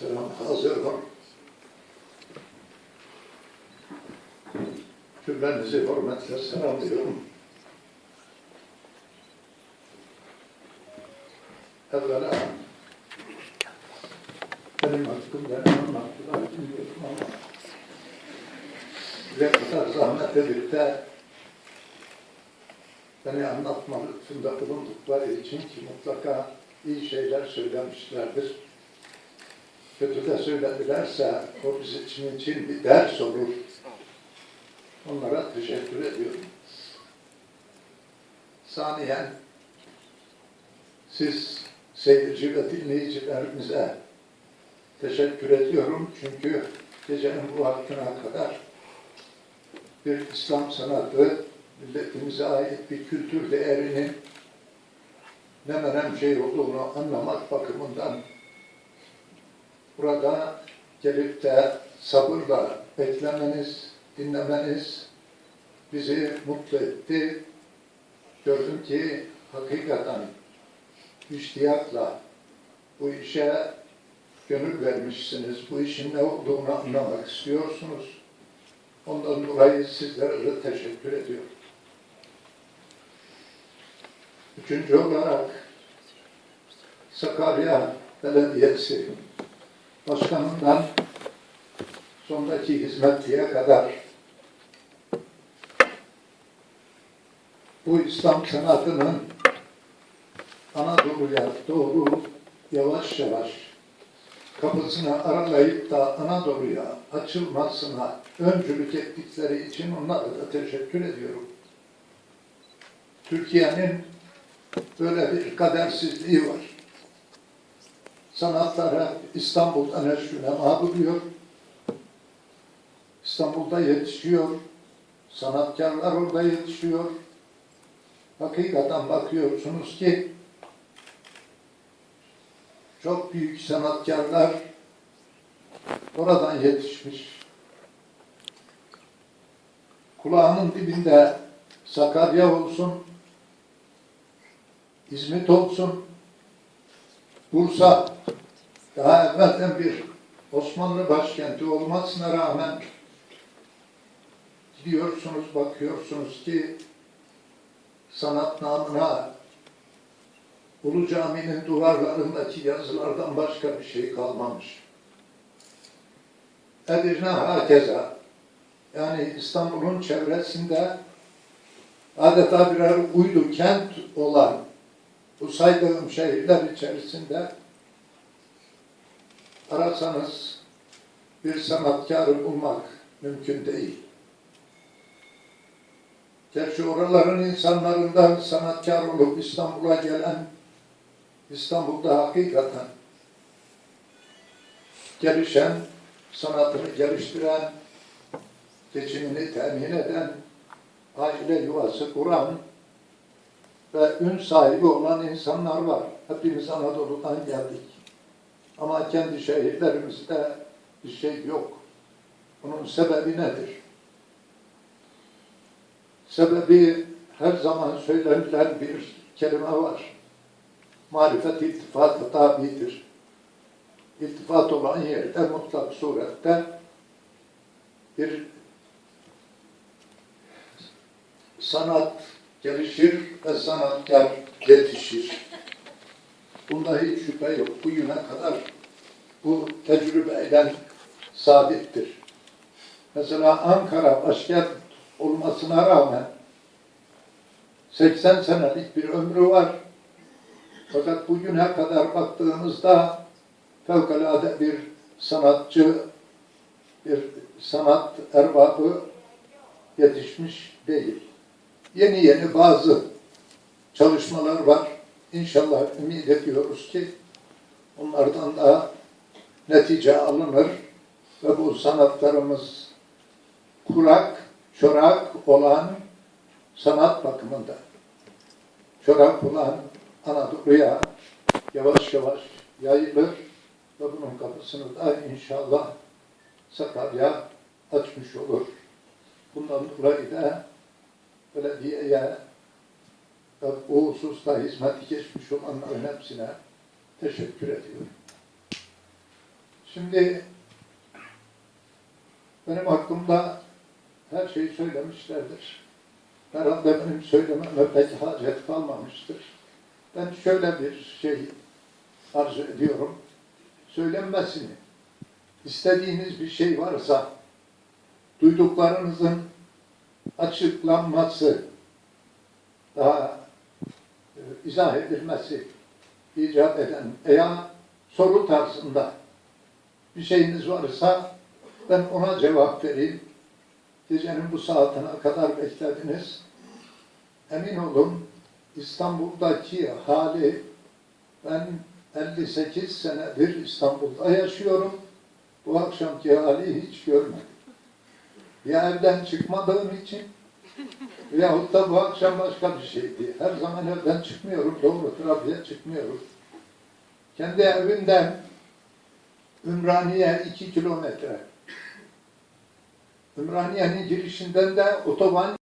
Muhterem hazırım. Cümlenizi hürmetle selamlıyorum. Evvela benim hakkımda anlattılar bilmiyorum ama ne kadar zahmet edip de beni anlatma lütfunda bulundukları için ki mutlaka iyi şeyler söylemişlerdir. Kötü de söyledilerse o bizim için, bir ders olur. Onlara teşekkür ediyorum. Saniyen siz seyirci ve dinleyicilerimize teşekkür ediyorum. Çünkü gecenin bu vaktine kadar bir İslam sanatı, milletimize ait bir kültür değerinin ne menem şey olduğunu anlamak bakımından burada gelip de sabırla beklemeniz, dinlemeniz bizi mutlu etti. Gördüm ki hakikaten iştiyakla bu işe gönül vermişsiniz. Bu işin ne olduğunu anlamak istiyorsunuz. Ondan dolayı sizlere de teşekkür ediyorum. Üçüncü olarak Sakarya Belediyesi Başkanından sondaki hizmetliye kadar bu İslam sanatının Anadolu'ya doğru yavaş yavaş kapısını aralayıp da Anadolu'ya açılmasına öncülük ettikleri için onlara da teşekkür ediyorum. Türkiye'nin böyle bir kadersizliği var. Sanatlar hep İstanbul'da neşrüne buluyor. İstanbul'da yetişiyor. Sanatkarlar orada yetişiyor. Hakikaten bakıyorsunuz ki çok büyük sanatkarlar oradan yetişmiş. Kulağının dibinde Sakarya olsun, İzmit olsun, Bursa daha evvelden bir Osmanlı başkenti olmasına rağmen gidiyorsunuz, bakıyorsunuz ki sanat namına Ulu Cami'nin duvarlarındaki yazılardan başka bir şey kalmamış. Edirne hakeza. Yani İstanbul'un çevresinde adeta birer uydu kent olan bu saydığım şehirler içerisinde arasanız bir sanatkarı bulmak mümkün değil. Gerçi oraların insanlarından sanatkar olup İstanbul'a gelen, İstanbul'da hakikaten gelişen, sanatını geliştiren, geçimini temin eden, aile yuvası kuran ve ün sahibi olan insanlar var. Hepimiz Anadolu'dan geldik. Ama kendi şehirlerimizde bir şey yok. Bunun sebebi nedir? Sebebi her zaman söylenilen bir kelime var. Marifet iltifata tabidir. İltifat olan yerde mutlak surette bir sanat gelişir ve sanatkar yetişir. Bunda hiç şüphe yok. Bugüne kadar bu tecrübeyle sabittir. Mesela Ankara başkent olmasına rağmen 80 senelik bir ömrü var. Fakat bugüne kadar baktığımızda fevkalade bir sanatçı, bir sanat erbabı yetişmiş değil. Yeni yeni bazı çalışmalar var. İnşallah ümit ediyoruz ki onlardan da netice alınır ve bu sanatlarımız kurak, çorak olan sanat bakımında çorak olan Anadolu'ya yavaş yavaş yayılır ve bunun kapısını da inşallah Sakarya açmış olur. Bundan dolayı da belediyeye bu hususta hizmeti geçmiş olanların hepsine teşekkür ediyorum. Şimdi benim hakkımda her şeyi söylemişlerdir. Herhalde benim söylememe pek hacet kalmamıştır. Ben şöyle bir şey arzu ediyorum. Söylenmesini, istediğiniz bir şey varsa, duyduklarınızın açıklanması, daha izah edilmesi icap eden veya soru tarzında bir şeyiniz varsa ben ona cevap vereyim. Gecenin bu saatine kadar beklediniz. Emin olun İstanbul'daki hali ben 58 senedir İstanbul'da yaşıyorum. Bu akşamki hali hiç görmedim. Ya evden çıkmadığım için veyahut da bu akşam başka bir şeydi. Her zaman evden çıkmıyorum. Doğru trafiğe çıkmıyorum. Kendi evimden Ümraniye 2 kilometre. Ümraniye'nin girişinden de otoban